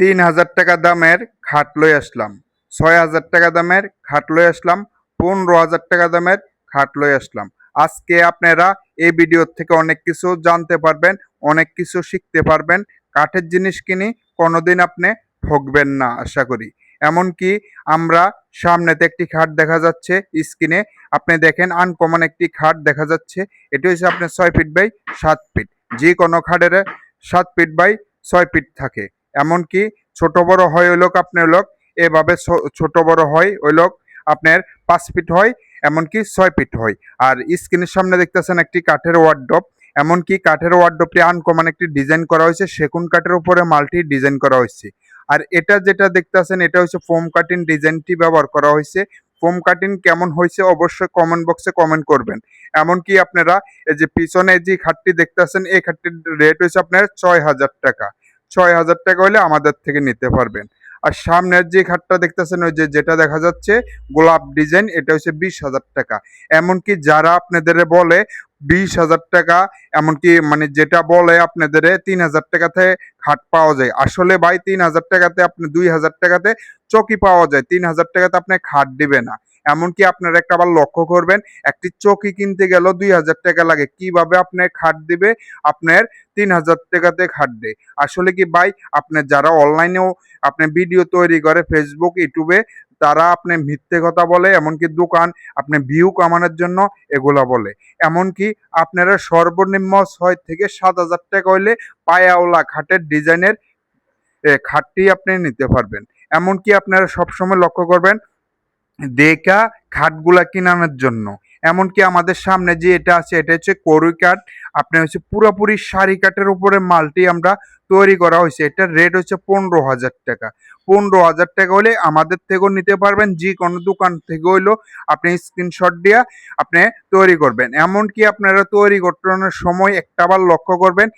তিন হাজার টাকা দামের খাট লই আসলাম, ছয় হাজার টাকা দামের খাট লই আসলাম, পনেরো হাজার টাকা দামের খাট লই আসলাম। আজকে আপনারা এই ভিডিও থেকে অনেক কিছু জানতে পারবেন, অনেক কিছু শিখতে পারবেন, কাঠের জিনিস কিনি কোনোদিন আপনি ঠকবেন না, আশা করি। এমনকি আমরা সামনেতে একটি খাট দেখা যাচ্ছে, স্ক্রিনে আপনি দেখেন আনকমন একটি খাট দেখা যাচ্ছে, এটি হচ্ছে আপনার ছয় ফিট বাই সাত ফিট যে কোনো খাটের সাত ফিট বাই ছয় ফিট থাকে। এমনকি ছোট বড় হয় ওই লোক আপনার লোক, এভাবে ছোট বড় হয় ওই লোক আপনার পাঁচ ফিট হয়, এমনকি ছয় ফিট হয়। আর স্ক্রিনের সামনে দেখতেছেন একটি কাঠের ওয়ার্ড্রপ এমনকি কাঠের ওয়ার্ড্রপটি আনকমন একটি ডিজাইন করা হয়েছে, সেগুন কাঠের উপরে মাল্টি ডিজাইন করা হয়েছে। আর এটা যেটা দেখতেছেন, এটা হচ্ছে ফোম কাটিং ডিজাইনটি ব্যবহার করা হয়েছে। ফোম কাটিং কেমন হয়েছে অবশ্যই কমেন্ট বক্সে কমেন্ট করবেন। এমনকি আপনারা এই যে পিছনে যে খাটটি দেখতেছেন, এই খাটটির রেট হচ্ছে আপনার ছয় হাজার টাকা। ছয় হাজার টাকা হলে আমাদের থেকে নিতে পারবেন। আর সামনের যে খাটটা দেখতেছেন, ওই যে যেটা দেখা যাচ্ছে, গোলাপ ডিজাইন, এটা হচ্ছে বিশ হাজার টাকা। এমনকি যারা আপনাদের বলে বিশ হাজার টাকা, এমনকি মানে যেটা বলে আপনাদের তিন হাজার টাকাতে খাট পাওয়া যায়। আসলে ভাই, তিন হাজার টাকাতে আপনি দুই হাজার টাকাতে চকি পাওয়া যায়। তিন হাজার টাকাতে আপনি খাট দিবে না। এমনকি আপনারা একটা আবার লক্ষ্য করবেন, একটি চকি কিনতে গেলেও দুই হাজার টাকা লাগে। কীভাবে আপনার খাট দিবে? আপনার তিন হাজার টাকাতে খাট দেয় আসলে কি ভাই, আপনার যারা অনলাইনেও আপনি ভিডিও তৈরি করে ফেসবুক ইউটিউবে, তারা আপনি মিথ্যে কথা বলে, এমনকি দোকান আপনি ভিউ কামানোর জন্য এগুলা বলে। এমনকি আপনারা সর্বনিম্ন ছয় থেকে সাত হাজার টাকা হইলে পায়াওলা খাটের ডিজাইনের খাটটি আপনি নিতে পারবেন। এমনকি আপনারা সবসময় লক্ষ্য করবেন দেখা খাটগুলা কিনানোর জন্য? এমনকি আমাদের সামনে যে এটা আছে, এটা হচ্ছে করুই কাঠ। আপনি হচ্ছে পুরোপুরি শাড়ি কাঠের উপরে মালটি আমরা তৈরি করা হয়েছে। এটার রেট হচ্ছে পনেরো হাজার টাকা। পনেরো হাজার টাকা হলে আমাদের থেকেও নিতে পারবেন, যে কোনো দোকান থেকে হইল আপনি স্ক্রিনশট দিয়ে আপনি তৈরি করবেন। এমনকি আপনারা তৈরি করানোর সময় একটা বার লক্ষ্য করবেন